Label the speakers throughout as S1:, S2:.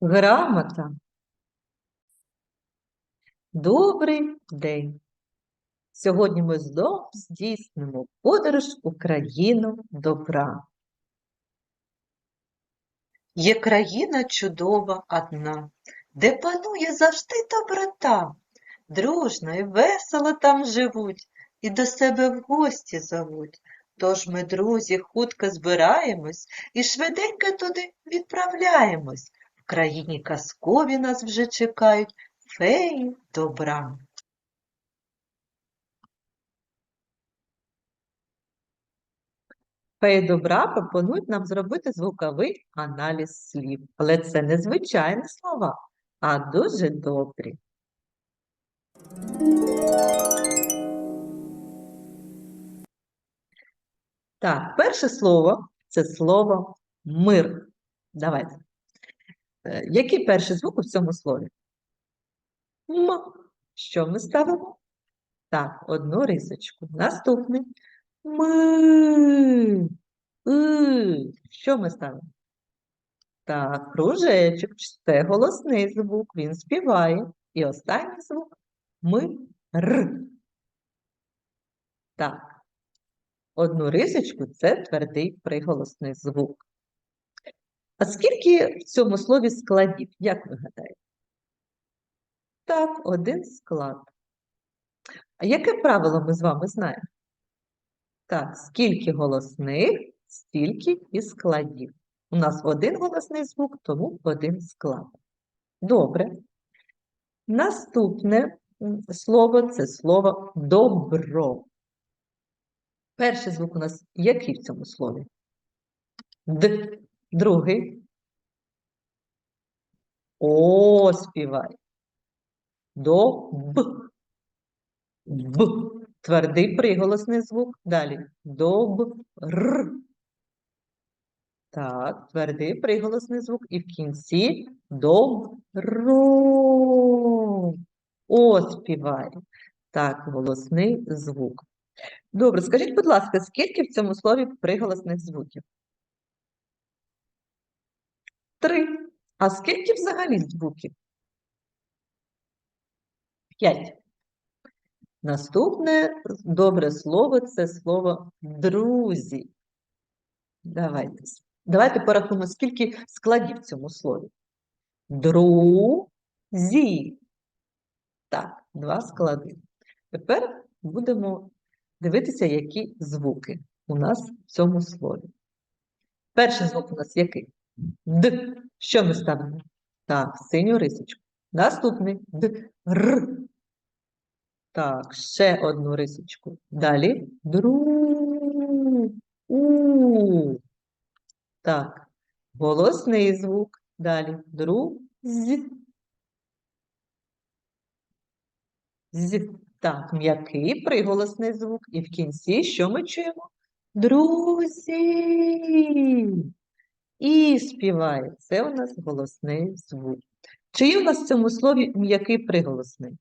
S1: Грамота. Добрий день. Сьогодні ми знову здійснимо подорож у країну добра. Є країна чудова одна, де панує завжди доброта. Дружно і весело там живуть, і до себе в гості зовуть. Тож ми, друзі, хутко збираємось і швиденько туди відправляємось. Країні казкові нас вже чекають феї добра. Феї добра пропонують нам зробити звуковий аналіз слів. Але це не звичайні слова, а дуже добрі. Так, перше слово це слово мир. Давайте. Е, Який перший звук у цьому слові? М. Що ми ставимо? Так, одну рисочку. Наступний. Ми. И. Що ми ставимо? Так, кружечок. Це голосний звук, він співає. І останній звук ми р. Так. Одну рисочку це твердий приголосний звук. А скільки в цьому слові складів, як ви гадаєте? Так, один склад. А яке правило ми з вами знаємо? Так, скільки голосних, стільки і складів. У нас один голосний звук, тому один склад. Добре. Наступне слово це слово добро. Перший звук у нас який в цьому слові? Д. Другий. О, співай. До Б. Б. Твердий приголосний звук. Далі. Добр. Так, твердий приголосний звук. І в кінці добро. О, співай. Так, голосний звук. Добре, скажіть, будь ласка, скільки в цьому слові приголосних звуків? Три. А скільки взагалі звуків? П'ять. Наступне добре слово це слово друзі. Давайте. Давайте порахуємо, скільки складів в цьому слові. Друзі. Так, два склади. Тепер будемо дивитися, які звуки у нас в цьому слові. Перший звук у нас який? Д. Що ми ставимо? Так, синю рисочку. Наступний Д. Р. Так, ще одну рисочку. Далі дру. У. Так, голосний звук. Далі дру. З. З. Так, м'який приголосний звук. І в кінці що ми чуємо? Друзі. І співає. Це у нас голосний звук. Чи є у нас в цьому слові м'який приголосний?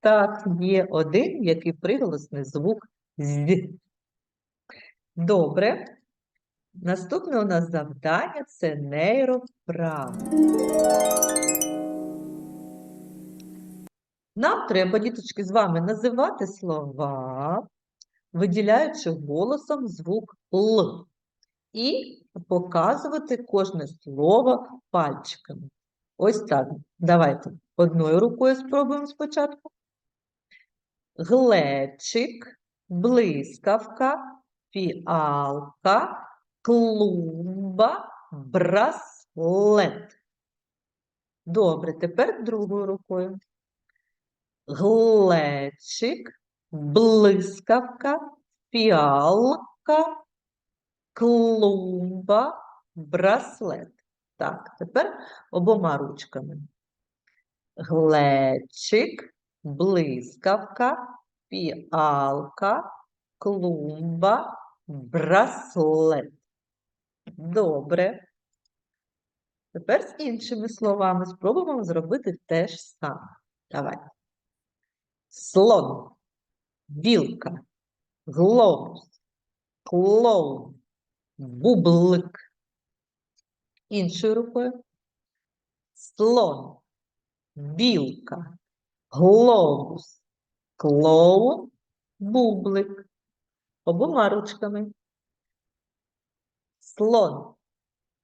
S1: Так, є один м'який приголосний звук з. Добре. Наступне у нас завдання це нейровправа. Нам треба, діточки, з вами називати слова, виділяючи голосом звук Л. І показувати кожне слово пальчиками. Ось так. Давайте одною рукою спробуємо спочатку. Глечик, блискавка, фіалка, клумба, браслет. Добре, тепер другою рукою. Глечик, блискавка, фіалка, клумба, браслет. Так, тепер обома ручками. Глечик, блискавка, фіалка, клумба, браслет. Добре. Тепер з іншими словами спробуємо зробити те ж саме. Давай. Слон, білка, глобус, клоун, бублик. Іншою рукою. слон, білка, глобус, клоун, бублик. Обома ручками. Слон,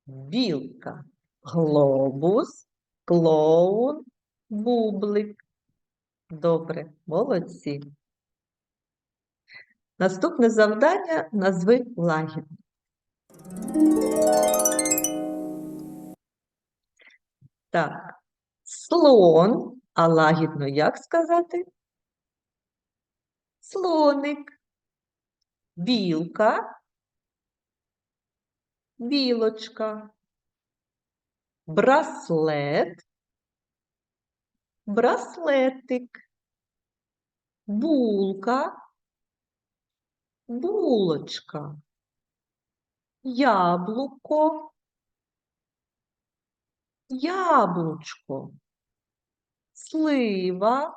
S1: білка, глобус, клоун, бублик. Добре, молодці. Наступне завдання назви лагідно. Так, слон, а лагідно як сказати? Слоник, білка, білочка, браслет, браслетик, булка, булочка, яблуко, яблучко, слива,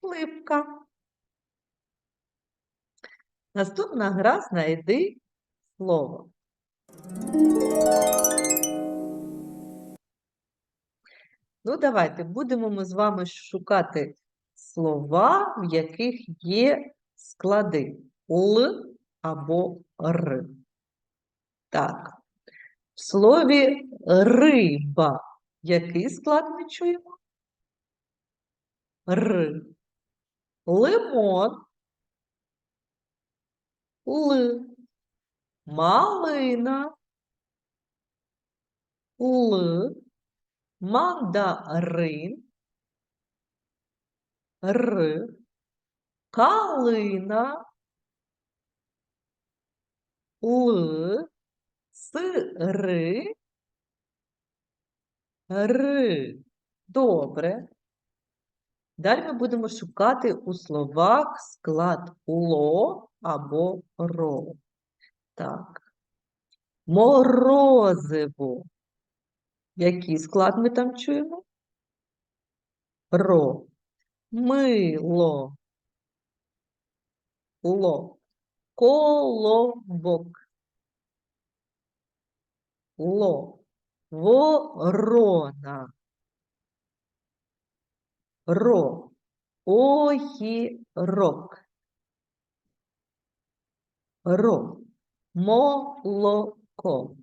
S1: сливка. Наступна гра знайди слово. Ну, давайте будемо ми з вами шукати слова, в яких є склади Л або Р. Так, в слові риба який склад ми чуємо? Р. Лимон. Л. Малина. Л. Мандарин. Р. Калина. Л. Сири. Р. Добре. Далі ми будемо шукати у словах склад ло або ро. Так. Морозиво. Який склад ми там чуємо? Ро. Мило. Ло. Колобок. Ло. Ворона. Ро. Огірок. Ро. Молоко.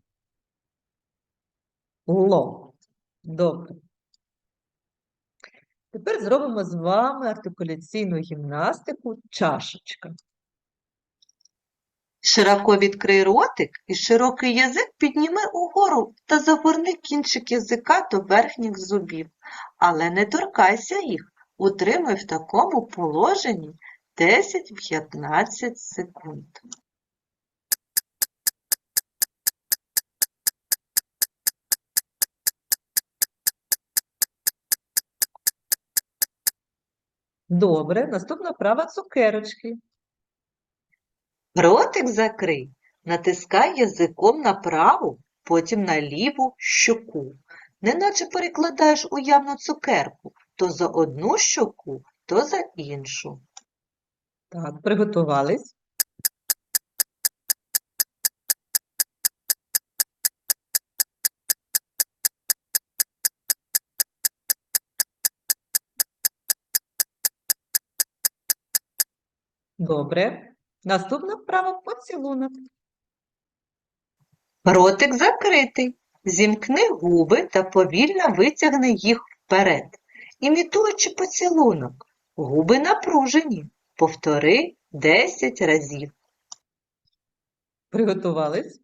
S1: Ло. Добре. Тепер зробимо з вами артикуляційну гімнастику чашечка.
S2: Широко відкрий ротик і широкий язик підніми угору та загорни кінчик язика до верхніх зубів. Але не торкайся їх. Утримай в такому положенні 10-15 секунд.
S1: Добре. Наступна вправа цукерочки.
S2: Ротик закрий. Натискай язиком на праву, потім на ліву щоку. Неначе перекладаєш уявну цукерку то за одну щоку, то за іншу.
S1: Так, приготувались. Добре. Наступна вправа поцілунок.
S2: Ротик закритий. Зімкни губи та повільно витягни їх вперед, імітуючи поцілунок. Губи напружені. Повтори 10 разів.
S1: Приготувались.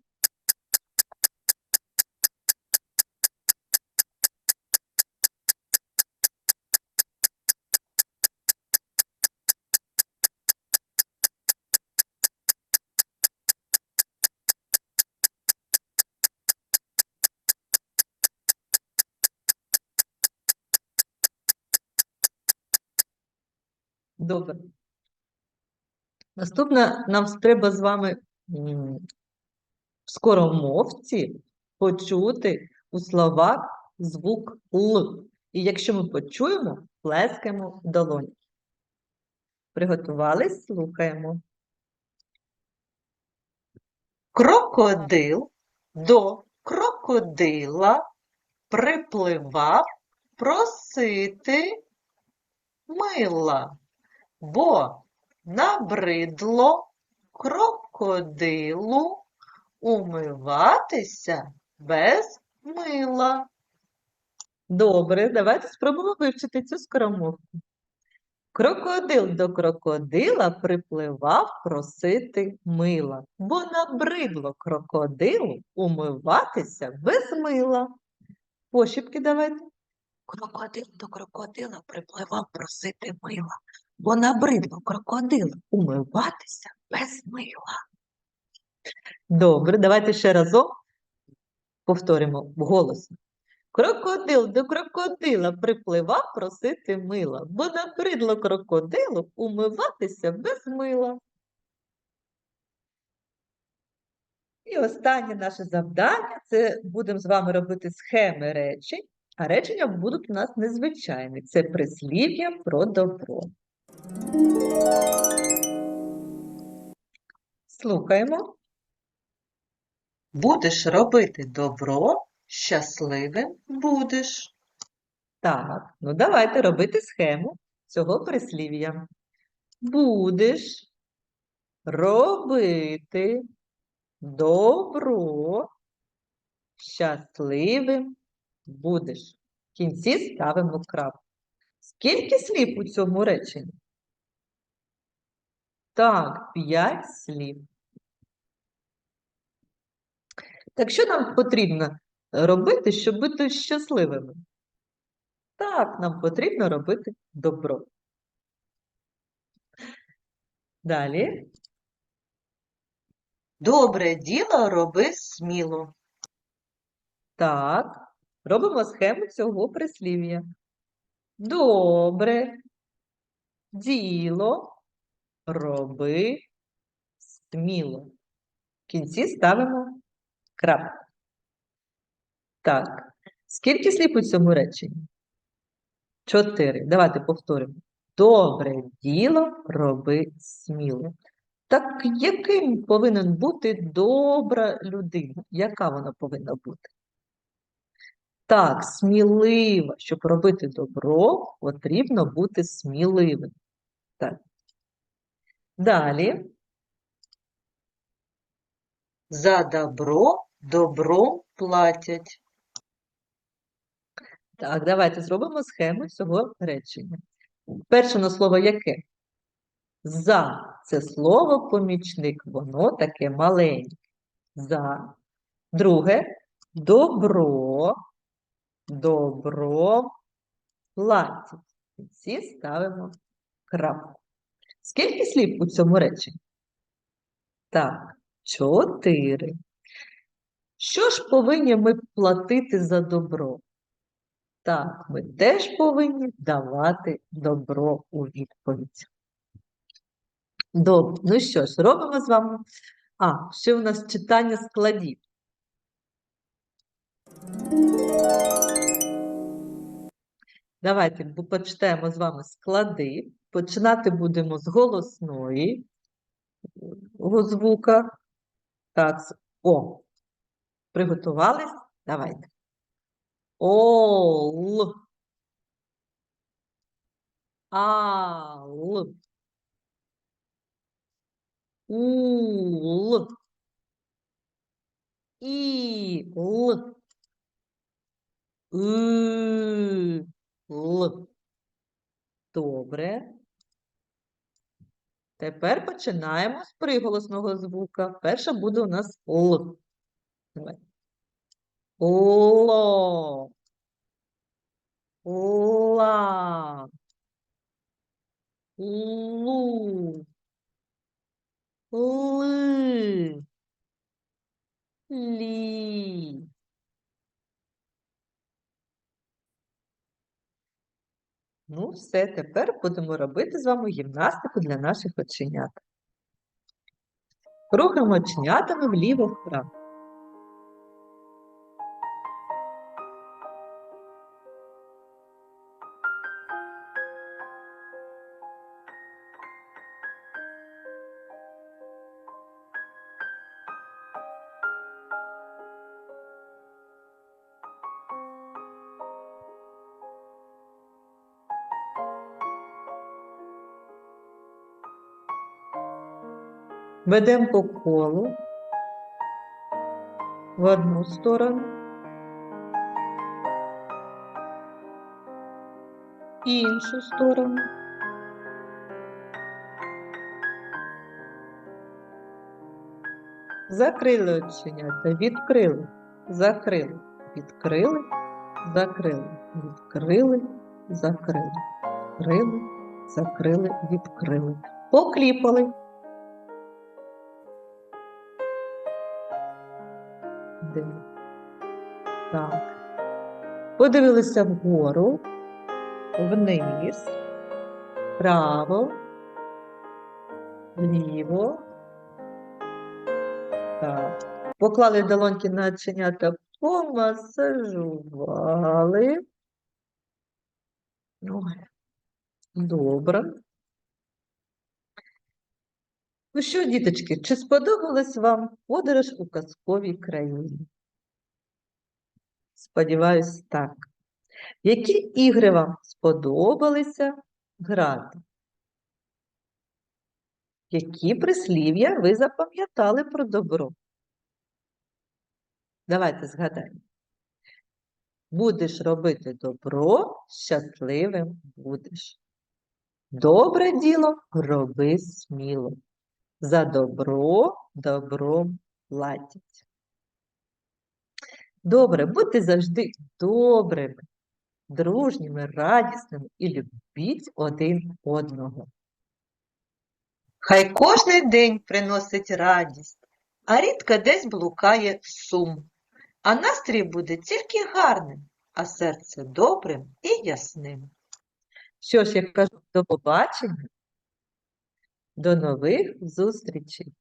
S1: Добре. Наступне нам треба з вами в скоромовці почути у словах звук Л. І якщо ми почуємо, плескаємо в долоні. Приготувались? Слухаємо.
S2: Крокодил до крокодила припливав просити мила, бо набридло крокодилу умиватися без мила.
S1: Добре, давайте спробуємо вивчити цю скоромовку. Крокодил до крокодила припливав просити мила, бо набридло крокодилу умиватися без мила. Пошіпки давайте. Крокодил до крокодила припливав просити мила, бо набридло крокодилу умиватися без мила. Добре, давайте ще разом повторимо голосно. Крокодил до крокодила припливав просити мила, бо набридло крокодилу умиватися без мила. І останнє наше завдання це будемо з вами робити схеми речень, а речення будуть у нас незвичайні. Це прислів'я про добро. Слухаємо.
S2: Будеш робити добро, щасливим будеш.
S1: Так, ну давайте робити схему цього прислів'я. Будеш робити добро, щасливим будеш. В кінці ставимо крапку. Скільки слів у цьому реченні? Так, п'ять слів. Так що нам потрібно робити, щоб бути щасливими? Так, нам потрібно робити добро. Далі.
S2: Добре діло роби сміло.
S1: Так, робимо схему цього прислів'я. Добре. Діло роби сміло. В кінці ставимо крапку. Так, скільки слів у цьому реченні? Чотири. Давайте повторимо. Добре діло роби сміло. Так яким повинен бути добра людина? Яка вона повинна бути? Так, смілива. Щоб робити добро, потрібно бути сміливим. Так. Далі.
S2: За добро добро платять.
S1: Так, давайте зробимо схему цього речення. Перше на слово яке? За це слово помічник, воно таке маленьке. За. Друге добро. Добро платять. В кінці ставимо крапку. Скільки слів у цьому реченні? Так, чотири. Що ж повинні ми платити за добро? Так, ми теж повинні давати добро у відповідь. Добре, ну що ж, робимо з вами. А, ще у нас читання складів. Давайте почитаємо з вами склади. Починати будемо з голосної го звука. Так, О. Приготувались? Давайте. Ол. Ал. Ул. Іл. Л. Добре. Тепер починаємо з приголосного звука. Перша буде у нас Л. Ло. Ла. Лу. Ли. Ну, все, тепер будемо робити з вами гімнастику для наших оченят. Рухаємо оченятами вліво-вправо. Ведемо по колу в одну сторону, і іншу сторону. Закрили оченята, відкрили, закрили, відкрили, закрили, відкрили, закрили, закрили, закрили, відкрили. Покліпали. Де? Так. Подивилися вгору, вниз, вправо, вліво. Так. Поклали долоньки на оченята, помасажували. Добре. Ну що, діточки, чи сподобалась вам подорож у казковій країні? Сподіваюсь, так. Які ігри вам сподобалися грати? Які прислів'я ви запам'ятали про добро? Давайте згадаємо. Будеш робити добро, щасливим будеш. Добре діло роби сміло. За добро добром платять. Добре, будьте завжди добрими, дружніми, радісними і любіть один одного.
S2: Хай кожний день приносить радість, а рідко десь блукає сум. А настрій буде тільки гарним, а серце добрим і ясним.
S1: Що ж, я кажу, до побачення, до нових зустрічей.